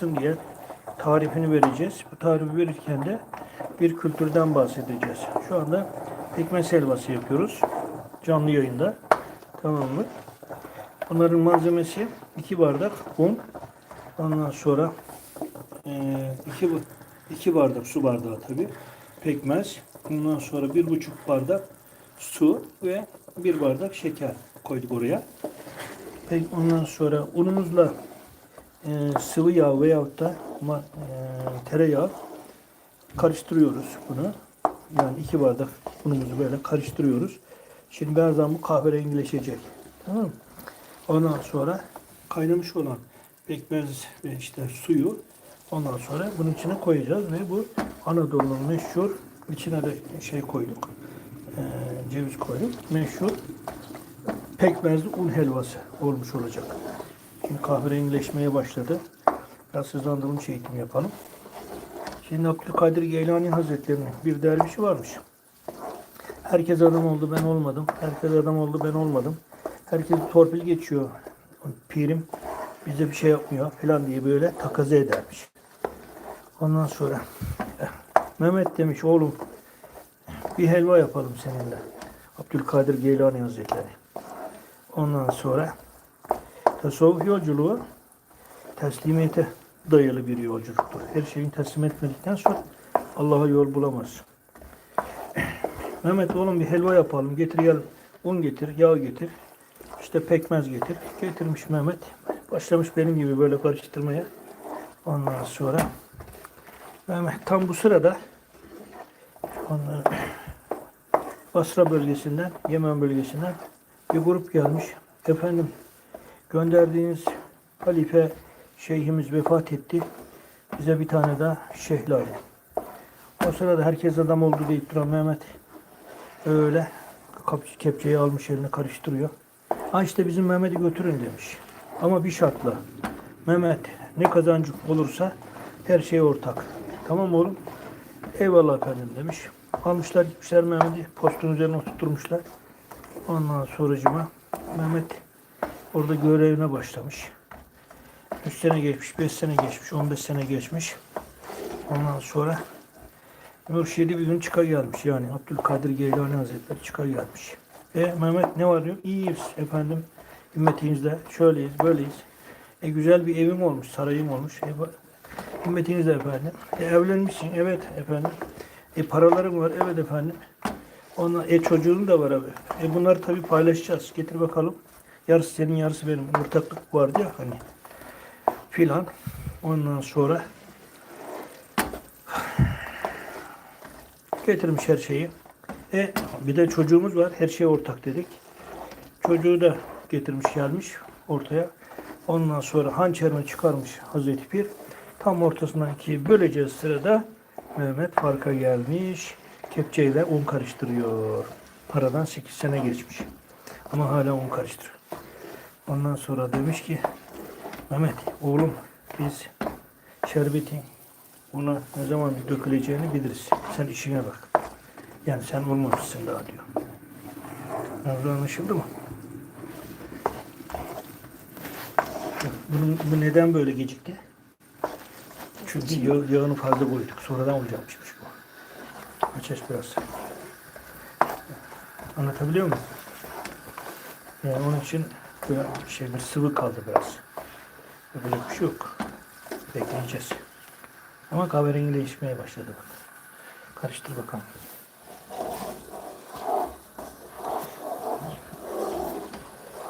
olsun diye tarifini vereceğiz. Bu tarifi verirken de bir kültürden bahsedeceğiz. Şu anda pekmez helvası yapıyoruz. Canlı yayında. Tamam mı? Bunların malzemesi 2 bardak un. Ondan sonra 2 2 bardak su bardağı tabi pekmez. Ondan sonra bir buçuk bardak su ve bir bardak şeker koyduk oraya. Peki ondan sonra unumuzla e, sıvı yağ veyahut da ma, e, tereyağı karıştırıyoruz bunu. Yani iki bardak unumuzu böyle karıştırıyoruz. Şimdi birazdan bu kahverengileşecek. Tamam? Ondan sonra kaynamış olan pekmez ve işte suyu ondan sonra bunun içine koyacağız ve bu Anadolu'nun meşhur içine de şey koyduk. e, ceviz koyduk. Meşhur pekmezli un helvası olmuş olacak. Şimdi kahverengileşmeye başladı. Biraz hızlandırılmış eğitim yapalım. Şimdi Abdülkadir Geylani Hazretleri'nin bir dervişi varmış. Herkes adam oldu ben olmadım. Herkes adam oldu ben olmadım. Herkes torpil geçiyor. Pirim bize bir şey yapmıyor falan diye böyle takaze edermiş. Ondan sonra eh, Mehmet demiş oğlum bir helva yapalım seninle. Abdülkadir Geylani Hazretleri. Ondan sonra tasavvuf yolculuğu teslimiyete dayalı bir yolculuktur. Her şeyin teslim etmedikten sonra Allah'a yol bulamaz. Mehmet oğlum bir helva yapalım. Getir gel un getir, yağ getir. İşte pekmez getir. Getirmiş Mehmet. Başlamış benim gibi böyle karıştırmaya. Ondan sonra Mehmet tam bu sırada ondan Basra bölgesinden, Yemen bölgesinden bir grup gelmiş. Efendim gönderdiğiniz halife şeyhimiz vefat etti. Bize bir tane daha şeyh lazım. O sırada herkes adam oldu deyip duran Mehmet öyle kepçeyi almış eline karıştırıyor. Ha işte bizim Mehmet'i götürün demiş. Ama bir şartla. Mehmet ne kazancı olursa her şey ortak. Tamam oğlum? Eyvallah efendim demiş. Almışlar gitmişler Mehmet'i postun üzerine oturtmuşlar. Ondan sonracıma Mehmet orada görevine başlamış. 3 sene geçmiş, 5 sene geçmiş, 15 sene geçmiş. Ondan sonra Mürşidi bir gün çıkar gelmiş yani Abdülkadir Geylani Hazretleri çıkar gelmiş. E Mehmet ne var diyor? İyiyiz efendim. Ümmetinizde şöyleyiz, böyleyiz. E güzel bir evim olmuş, sarayım olmuş. E, ümmetinizde efendim. E evlenmişsin, evet efendim. E paralarım var, evet efendim. Ona e çocuğun da var abi. E bunları tabii paylaşacağız. Getir bakalım. Yarısı senin, yarısı benim. Ortaklık vardı ya hani. Filan. Ondan sonra getirmiş her şeyi. E bir de çocuğumuz var. Her şey ortak dedik. Çocuğu da getirmiş gelmiş ortaya. Ondan sonra hançerini çıkarmış Hazreti Pir. Tam ortasından ikiye böleceğiz sırada Mehmet farka gelmiş. Kepçeyle un karıştırıyor. Paradan 8 sene geçmiş. Ama hala un karıştırıyor. Ondan sonra demiş ki Mehmet oğlum biz şerbetin ona ne zaman döküleceğini biliriz. Sen işine bak. Yani sen olmamışsın daha diyor. Mevzu anlaşıldı mı? Bunun, bu neden böyle gecikti? Çünkü yağ, yağını fazla koyduk. Sonradan olacakmışmış bu. Aç biraz. Anlatabiliyor muyum? Yani onun için böyle şey bir sıvı kaldı biraz. Yapacak bir şey yok. Bekleyeceğiz. Ama kahverengi değişmeye başladı bak. Karıştır bakalım.